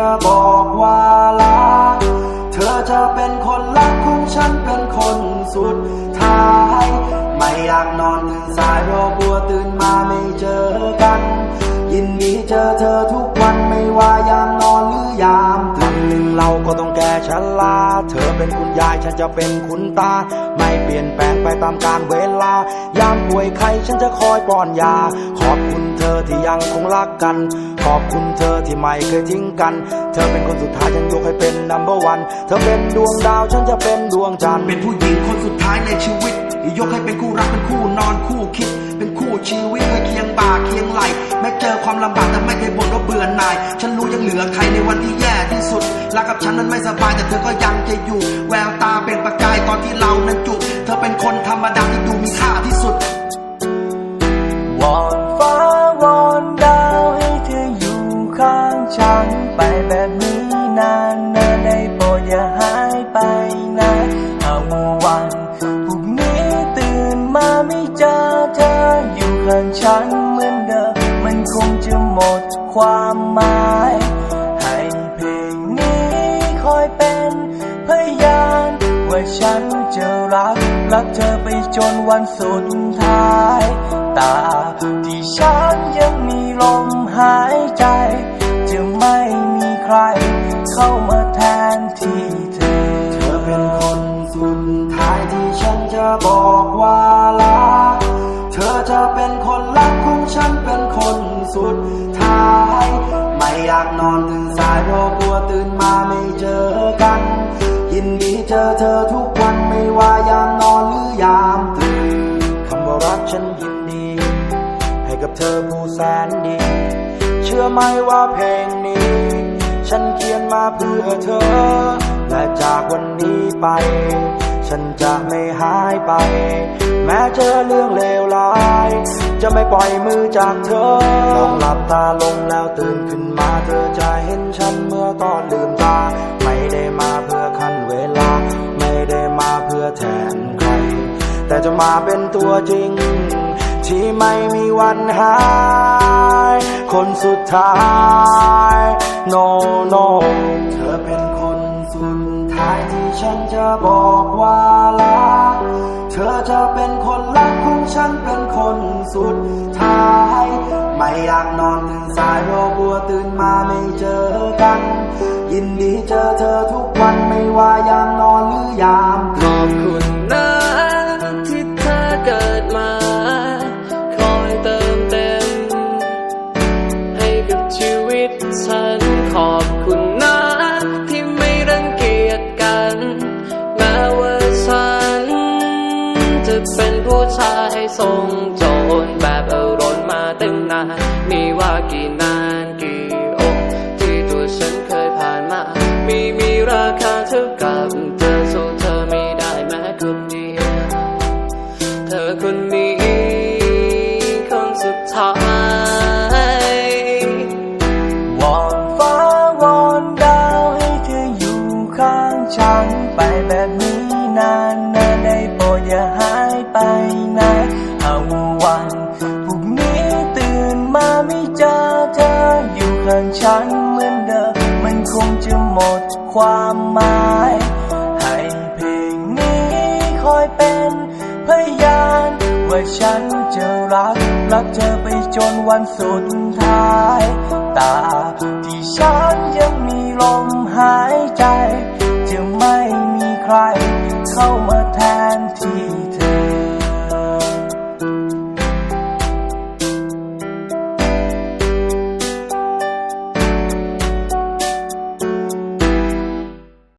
ธอบอกว่าลาเธอจะเป็นคนรักของฉันเป็นคนสุดท้าย ไม่อยากนอนตื่นสายรอบัวตื่นมาไม่เจอกัน ยินดีเจอเธอทุกวันไม่ว่ายาม เราก็ต้องแก่ชราเธอเป็นคุณยายฉันจะเป็นคุณตา ไม่เปลี่ยนแปลงไปตามกาลเวลา ยามป่วยไข้ฉันจะคอยป้อนยา ขอบคุณเธอที่ยังคงรักกัน ขอบคุณเธอที่ไม่เคยทิ้งกัน เธอเป็นคนสุดท้ายฉันยกให้เป็น number one เธอเป็นดวงดาวฉันจะเป็นดวงจันทร์ เป็นผู้หญิงคนสุดท้ายในชีวิต ยกให้เป็นคู่รักเป็นคู่นอนคู่คิด เป็นคู่ชีวิตเคยเคียงบ่าเคียงไหลแม้เจอความลำบากแต่ไม่เคยบ่นว่าเบื่อหน่าย ฉันรู้ยังเหลือใครในวันที่แย่ที่สุดรักกับฉันนั้นไม่สบายแต่เธอก็ยังจะอยู่ แววตาเป็นประกายตอนที่เรานั้นจุกเธอเป็นคนธรรมดาที่ดูมีค่าที่สุดวอนฟ้าวอนดาวให้เธออยู่ข้างฉันไปแบบนี้นานนาได้โปรดอย่าหายไป จะหมดความหมาย ให้เพลงนี้คอยเป็นพยานว่าฉันจะรัก รักเธอไปจนวันสุดท้าย ตาที่ฉันยังมีลมหายใจ จะไม่มีใคร เข้ามาแทนที่เธอ เธอเป็นคนสุดท้ายที่ฉันจะบอกว่าลา ธอจะเป็นคนรักของฉันเป็นคนสุดท้าย ไม่อยากนอนตื่นสายเพราะกลัวตื่นมาไม่เจอกัน ยินดีเจอเธอทุกวันไม่ว่ายามนอนหรือยามตื่นคำว่ารักฉันยินดี ให้กับเธอผู้แสนดี เชื่อไหมว่าเพลงนี้ ฉันเขียนมาเพื่อเธอ และจากวันนี้ไป ฉันจะไม่หายไป แม้เจอเรื่องเลวร้าย จะไม่ปล่อยมือจากเธอ ลองหลับตาลงแล้วตื่นขึ้นมาเธอจะเห็นฉันเมื่อตอนลืมตา ไม่ได้มาเพื่อคันเวลา ไม่ได้มาเพื่อแทนใคร แต่จะมาเป็นตัวจริง ที่ไม่มีวันหาย คนสุดท้าย no no เธอเป็น ฉันจะบอกว่าลาเธอจะเป็นคนรักของฉันเป็นคนสุดท้าย ไม่อยากนอนตื่นสายรอบัวตื่นมาไม่เจอกัน ยินดีเจอเธอทุกวันไม่ว่ายา ทรงโจรแบบเอารนมาตั้งนานมีว่ากี่นานกี่องค์ที่ตัวฉันเคยผ่านมา มีมีราคาเท่ากับเธอสู้เธอไม่ได้แม้คนเดียวเธอคนนี้คนสุดท้ายวอนฟ้าวอนดาวให้เธออยู่ข้างฉันไปแบบนี้นานนาได้โปรดอย่า ฉันเหมือนเดิมมันคงจะหมดความหมาย ให้เพลงนี้คอยเป็นพยาน ว่าฉันจะรัก รักเธอไปจนวันสุดท้าย ตาที่ฉันยังมีลมหายใจ จะไม่มีใครเข้ามาแทนที่